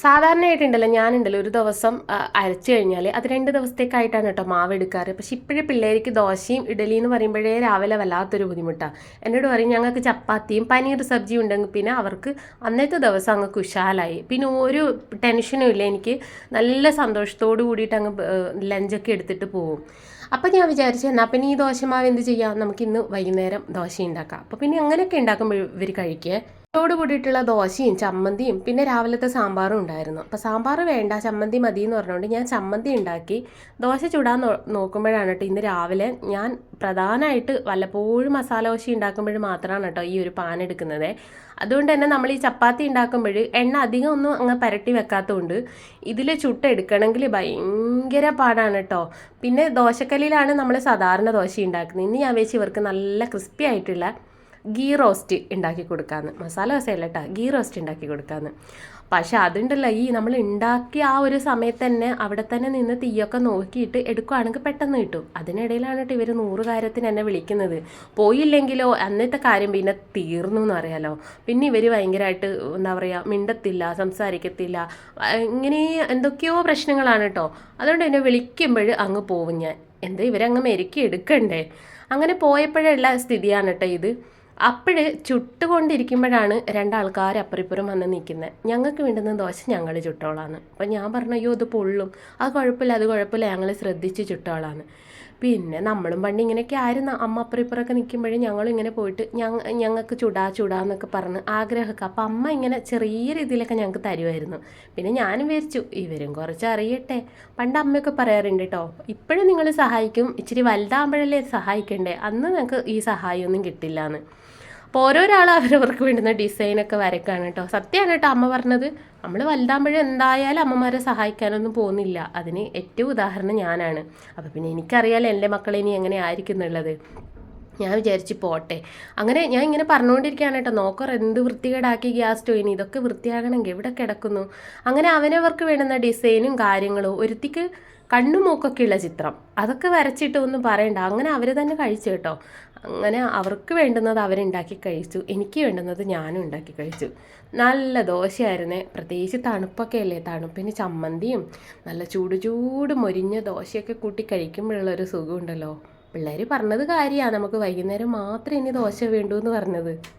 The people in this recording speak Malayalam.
സാധാരണയായിട്ടുണ്ടല്ലോ ഞാനുണ്ടല്ലോ ഒരു ദിവസം അരച്ചു കഴിഞ്ഞാൽ അത് രണ്ട് ദിവസത്തേക്കായിട്ടാണ് കേട്ടോ മാവ് എടുക്കാറ്. പക്ഷെ ഇപ്പോഴേ പിള്ളേർക്ക് ദോശയും ഇഡലി എന്ന് പറയുമ്പോഴേ രാവിലെ വല്ലാത്തൊരു ബുദ്ധിമുട്ടാണ് എന്നോട് പറയും ഞങ്ങൾക്ക് ചപ്പാത്തിയും പനീർ സബ്ജിയും ഉണ്ടെങ്കിൽ പിന്നെ അവർക്ക് അന്നത്തെ ദിവസം അങ്ങ് കുശാലായി. പിന്നെ ഒരു ടെൻഷനും ഇല്ല എനിക്ക് നല്ല സന്തോഷത്തോടു കൂടിയിട്ട് അങ്ങ് ലഞ്ചൊക്കെ എടുത്തിട്ട് പോകും അപ്പം ഞാൻ വിചാരിച്ചു എന്നാൽ പിന്നെ ഈ ദോശമാവ് എന്ത് ചെയ്യാം? നമുക്ക് ഇന്ന് വൈകുന്നേരം ദോശ ഉണ്ടാക്കാം അപ്പോൾ പിന്നെ അങ്ങനെയൊക്കെ ഉണ്ടാക്കുമ്പോൾ ഇവർ കഴിക്കേ. ോട് കൂടിയിട്ടുള്ള ദോശയും ചമ്മന്തിയും പിന്നെ രാവിലത്തെ സാമ്പാറും ഉണ്ടായിരുന്നു. അപ്പോൾ സാമ്പാർ വേണ്ട ചമ്മന്തി മതി എന്ന് പറഞ്ഞുകൊണ്ട് ഞാൻ ചമ്മന്തി ഉണ്ടാക്കി. ദോശ ചുടാൻ നോക്കുമ്പോഴാണ് കേട്ടോ ഇന്ന് രാവിലെ ഞാൻ പ്രധാനമായിട്ട് വല്ലപ്പോഴും മസാല ദോശ ഉണ്ടാക്കുമ്പോൾ മാത്രമാണ് കേട്ടോ ഈ ഒരു പാൻ എടുക്കുന്നത്. അതുകൊണ്ട് തന്നെ നമ്മൾ ഈ ചപ്പാത്തി ഉണ്ടാക്കുമ്പോൾ എണ്ണ അധികം ഒന്നും അങ്ങ് പരട്ടി വെക്കാത്തതുകൊണ്ട് ഇതിൽ ചുട്ടെടുക്കണമെങ്കിൽ ഭയങ്കര പാടാണ് കേട്ടോ. പിന്നെ ദോശക്കല്ലിലാണ് നമ്മൾ സാധാരണ ദോശ ഉണ്ടാക്കുന്നത്. ഇന്ന് ഞാൻ വെച്ച് ഇവർക്ക് നല്ല ക്രിസ്പി ആയിട്ടുള്ള ഗീ റോസ്റ്റ് ഉണ്ടാക്കി കൊടുക്കാമെന്ന് മസാല ദോശയല്ല കേട്ടോ ഗീ റോസ്റ്റ് ഉണ്ടാക്കി കൊടുക്കാമെന്ന് പക്ഷെ അതുണ്ടല്ലോ ഈ നമ്മൾ ഉണ്ടാക്കിയ ആ ഒരു സമയത്ത് തന്നെ അവിടെ തന്നെ നിന്ന് തീയൊക്കെ നോക്കിയിട്ട് എടുക്കുകയാണെങ്കിൽ പെട്ടെന്ന് കിട്ടും. അതിനിടയിലാണ് കേട്ടോ ഇവർ നൂറ് കാര്യത്തിന് എന്നെ വിളിക്കുന്നത്. പോയില്ലെങ്കിലോ അന്നത്തെ കാര്യം പിന്നെ തീർന്നു എന്ന് അറിയാലോ പിന്നെ ഇവർ ഭയങ്കരമായിട്ട് എന്താ പറയുക മിണ്ടത്തില്ല സംസാരിക്കത്തില്ല. ഇങ്ങനെ എന്തൊക്കെയോ പ്രശ്നങ്ങളാണ് കേട്ടോ അതുകൊണ്ട് എന്നെ വിളിക്കുമ്പോൾ അങ്ങ് പോവും ഞാൻ. എന്താ ഇവരങ്ങ് മെരുക്കി എടുക്കണ്ടേ? അങ്ങനെ പോയപ്പോഴുള്ള സ്ഥിതിയാണ് കേട്ടോ ഇത്. അപ്പോഴ് ചുട്ടുകൊണ്ടിരിക്കുമ്പോഴാണ് രണ്ടാൾക്കാർ അപ്പുറപ്പുറം വന്ന് നിൽക്കുന്നത് ഞങ്ങൾക്ക് വേണ്ടുന്ന ദോശ ഞങ്ങൾ ചുട്ടോളാണ് അപ്പം ഞാൻ പറഞ്ഞു അയ്യോ അത് പൊള്ളും. അത് കുഴപ്പമില്ല അത് കുഴപ്പമില്ല. ഞങ്ങൾ ശ്രദ്ധിച്ച് ചുട്ടോളാണ് പിന്നെ നമ്മളും പണ്ട് ഇങ്ങനെയൊക്കെ ആയിരുന്നു. അമ്മ അപ്പുറപ്പുറമൊക്കെ നിൽക്കുമ്പോഴേ ഞങ്ങളും ഇങ്ങനെ പോയിട്ട് ഞങ്ങ ഞങ്ങൾക്ക് ചുടാ ചുടാ എന്നൊക്കെ പറഞ്ഞ് ആഗ്രഹമൊക്കെ. അപ്പം അമ്മ ഇങ്ങനെ ചെറിയ രീതിയിലൊക്കെ ഞങ്ങൾക്ക് തരുമായിരുന്നു. പിന്നെ ഞാനും വിചാരിച്ചു ഇവരും കുറച്ച് അറിയട്ടെ. പണ്ട് അമ്മയൊക്കെ പറയാറുണ്ട് കേട്ടോ ഇപ്പോഴും നിങ്ങൾ സഹായിക്കും. ഇച്ചിരി വലുതാകുമ്പോഴല്ലേ സഹായിക്കണ്ടേ? അന്ന് ഞങ്ങൾക്ക് ഈ സഹായമൊന്നും കിട്ടില്ല എന്ന് അപ്പോൾ ഓരോരാൾ അവരവർക്ക് വേണ്ടുന്ന ഡിസൈനൊക്കെ വരയ്ക്കാണ് കേട്ടോ. സത്യമാണ് കേട്ടോ അമ്മ പറഞ്ഞത്. നമ്മൾ വലുതാകുമ്പോഴും എന്തായാലും അമ്മമാരെ സഹായിക്കാനൊന്നും പോകുന്നില്ല. അതിന് ഏറ്റവും ഉദാഹരണം ഞാനാണ്. അപ്പോൾ പിന്നെ എനിക്കറിയാലോ എന്റെ മക്കളെ ഇനി എങ്ങനെ ആയിരിക്കും എന്നുള്ളത്. ഞാൻ വിചാരിച്ച് പോട്ടെ. അങ്ങനെ ഞാൻ ഇങ്ങനെ പറഞ്ഞുകൊണ്ടിരിക്കുകയാണ് കേട്ടോ. നോക്കർ എന്ത് വൃത്തികേടാക്കി ഗ്യാസ് സ്റ്റോയിന് ഇതൊക്കെ വൃത്തിയാകണമെങ്കിൽ എവിടെ കിടക്കുന്നു? അങ്ങനെ അവനവർക്ക് വേണ്ടുന്ന ഡിസൈനും കാര്യങ്ങളും ഒരുത്തിക്ക് കണ്ണുമൂക്കൊക്കെയുള്ള ചിത്രം. അതൊക്കെ വരച്ചിട്ട് ഒന്നും പറയണ്ട. അങ്ങനെ അവർ തന്നെ കഴിച്ചു കേട്ടോ അങ്ങനെ അവർക്ക് വേണ്ടുന്നത് അവരുണ്ടാക്കി കഴിച്ചു എനിക്ക് വേണ്ടുന്നത് ഞാനും ഉണ്ടാക്കി കഴിച്ചു. നല്ല ദോശയായിരുന്നേ. പ്രത്യേകിച്ച് തണുപ്പൊക്കെ അല്ലേ തണുപ്പിന് ചമ്മന്തിയും നല്ല ചൂട് ചൂട് മൊരിഞ്ഞ ദോശയൊക്കെ കൂട്ടി കഴിക്കുമ്പോഴുള്ളൊരു സുഖമുണ്ടല്ലോ. പിള്ളേർ പറഞ്ഞത് കാര്യമാണ്. നമുക്ക് വൈകുന്നേരം മാത്രം ഇനി ദോശ വേണ്ടു എന്ന് പറഞ്ഞത്.